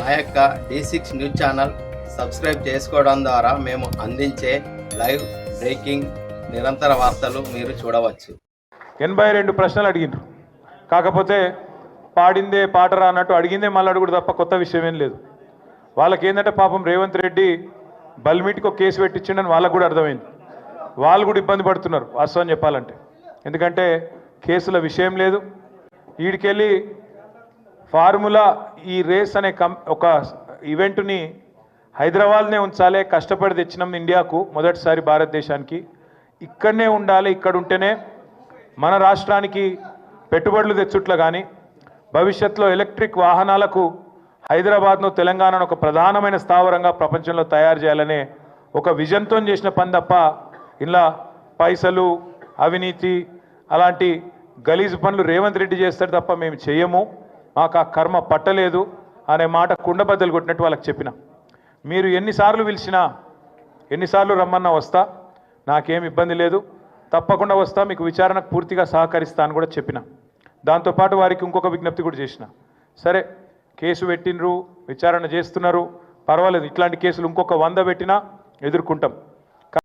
మా యొక్క D six news channel subscribe చేసుకోవడం ద్వారా మేము అందించే లైవ్ బ్రేకింగ్ నిరంతర వార్తలు మీరు చూడవచ్చు. ఎనభై రెండు ప్రశ్నలు అడిగిండ్రు. కాకపోతే పాడిందే పాటరా అన్నట్టు అడిగిందే మళ్ళీ అడుగుడు తప్ప కొత్త విషయం ఏం లేదు. వాళ్ళకి ఏంటంటే పాపం రేవంత్ రెడ్డి బల్మీటికి ఒక కేసు పెట్టించిండని వాళ్ళకు కూడా అర్థమైంది. వాళ్ళు కూడా ఇబ్బంది పడుతున్నారు వాస్తవం చెప్పాలంటే. ఎందుకంటే కేసుల విషయం లేదు. వీడికెళ్ళి ఫార్ములా ఈ రేస్ అనే కం ఒక ఈవెంట్ని హైదరాబాద్నే ఉంచాలి కష్టపడి తెచ్చినాం ఇండియాకు మొదటిసారి భారతదేశానికి. ఇక్కడనే ఉండాలి ఇక్కడ ఉంటేనే మన రాష్ట్రానికి పెట్టుబడులు తెచ్చుట్ల కానీ భవిష్యత్తులో ఎలక్ట్రిక్ వాహనాలకు హైదరాబాద్ను తెలంగాణను ఒక ప్రధానమైన స్థావరంగా ప్రపంచంలో తయారు చేయాలనే ఒక విజన్తో చేసిన పని తప్ప ఇలా పైసలు అవినీతి అలాంటి గలీజు పనులు రేవంత్ రెడ్డి చేస్తారు తప్ప మేము చేయము. మాకు ఆ కర్మ పట్టలేదు అనే మాట కుండబద్దలు కొట్టినట్టు వాళ్ళకి చెప్పిన. మీరు ఎన్నిసార్లు పిలిచినా ఎన్నిసార్లు రమ్మన్నా వస్తా నాకేం ఇబ్బంది లేదు. తప్పకుండా వస్తా మీకు విచారణకు పూర్తిగా సహకరిస్తా అని కూడా చెప్పిన. దాంతోపాటు వారికి ఇంకొక విజ్ఞప్తి కూడా చేసిన. సరే కేసు పెట్టినరు విచారణ చేస్తున్నారు పర్వాలేదు. ఇట్లాంటి కేసులు ఇంకొక వంద పెట్టినా ఎదుర్కొంటాం.